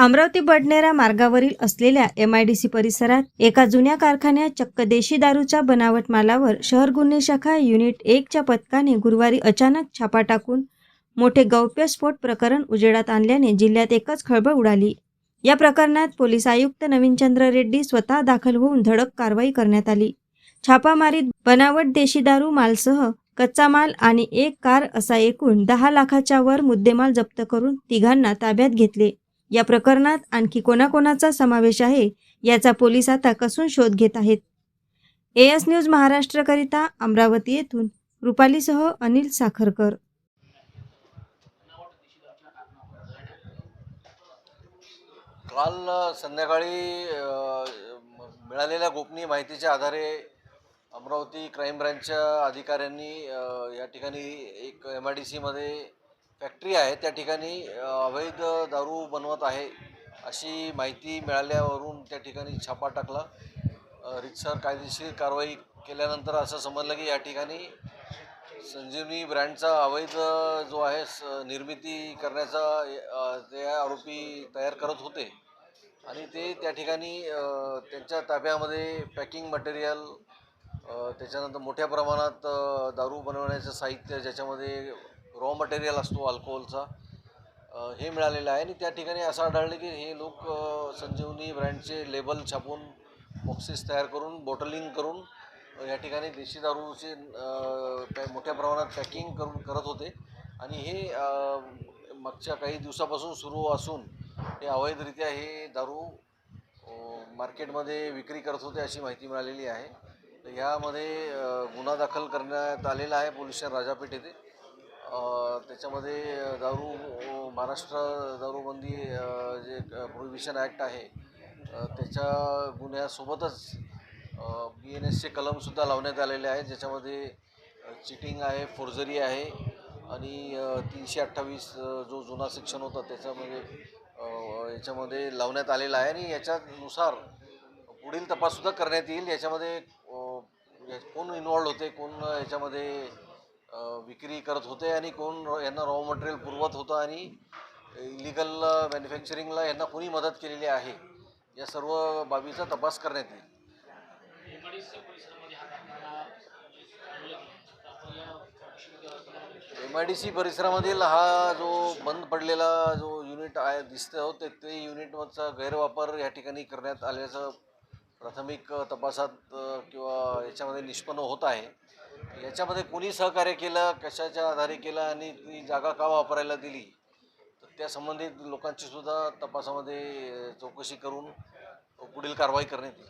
अमरावती बडनेरा मार्गावरील असलेल्या M I D C परिसरात एका जुन्या कारखान्यात चक्क देशी दारूच्या बनावट मालावर शहर गुन्हे शाखा युनिट एकच्या पथकाने गुरुवारी अचानक छापा टाकून मोठे गौप्यस्फोट प्रकरण उजेडात आणल्याने जिल्ह्यात एकच खळबळ उडाली. या प्रकरणात पोलीस आयुक्त नवीनचंद्र रेड्डी स्वतः दाखल होऊन धडक कारवाई करण्यात आली. छापामारीत बनावट देशी दारू मालसह कच्चा माल आणि एक कार असा एकूण दहा लाखाच्या वर मुद्देमाल जप्त करून तिघांना ताब्यात घेतले. या प्रकरणात आणखी कोणाकोणाचा समावेश आहे याचा पोलीस आता कसून शोध घेत आहेत? एएस न्यूज महाराष्ट्रकरिता अमरावती येथून रुपालीसह अनिल साखरकर. काल संध्याकाळी मिळालेल्या गोपनीय माहितीच्या आधारे अमरावती क्राईम ब्रँचच्या अधिकाऱ्यांनी या ठिकाणी एक एम आय डी सीमध्ये फॅक्टरी आहे त्या ठिकाणी अवैध दारू बनवत आहे अशी माहिती मिळाल्यावरून त्या ठिकाणी छापा टाकला. रितसर कायदेशीर कारवाई केल्यानंतर असं समजलं की या ठिकाणी संजीवनी ब्रँडचा अवैध जो आहे स- निर्मिती करण्याचा ते आरोपी तयार करत होते. आणि ते त्या ठिकाणी त्यांच्या ताब्यामध्ये पॅकिंग मटेरियल त्याच्यानंतर मोठ्या प्रमाणात दारू बनवण्याचं साहित्य ज्याच्यामध्ये रॉ मटेरियल असतो अल्कोहोलचा हे मिळालेलं आहे आणि त्या ठिकाणी असं आढळलं की हे लोक संजीवनी ब्रँडचे लेबल छापून बॉक्सेस तयार करून बॉटलिंग करून या ठिकाणी देशी दारूचे मोठ्या प्रमाणात पॅकिंग करून करत होते. आणि हे मागच्या काही दिवसापासून सुरू असून हे अवैधरित्या हे दारू मार्केटमध्ये विक्री करत होते अशी माहिती मिळालेली आहे. ह्यामध्ये गुन्हा दाखल करण्यात आलेला आहे पोलीस राजापेठ येथे. त्याच्यामध्ये दारू महाराष्ट्र दारूबंदी जे प्रोहिबिशन ॲक्ट आहे त्याच्या गुन्ह्यासोबतच बी एन एसचे कलमसुद्धा लावण्यात आलेले आहेत ज्याच्यामध्ये चिटिंग आहे फोर्जरी आहे आणि तीनशे अठ्ठावीस जो जुना सेक्शन होता त्याच्यामध्ये याच्यामध्ये लावण्यात आलेला आहे आणि याच्यानुसार पुढील तपाससुद्धा करण्यात येईल. याच्यामध्ये या- कोण इन्वॉल्ड होते कोण याच्यामध्ये विक्री करत होते आणि कोण यांना रॉ मटेरियल पुरवत होतं आणि इलिगल मॅन्युफॅक्चरिंगला यांना कोणी मदत केलेली आहे या सर्व बाबीचा तपास करण्यात येईल. एम आय डी सी परिसरामधील हा जो बंद पडलेला जो युनिट आहे दिसतो ते ते युनिटचा गैरवापर या ठिकाणी करण्यात आल्याचं प्राथमिक तपासात किंवा याच्यामध्ये निष्पन्न होत आहे. याच्यामध्ये कोणी सहकार्य केलं कशाच्या आधारे केलं आणि ती जागा का वापरायला दिली? तर त्या संबंधित लोकांची सुद्धा तपासामध्ये चौकशी करून पुढील कारवाई करण्यात येईल.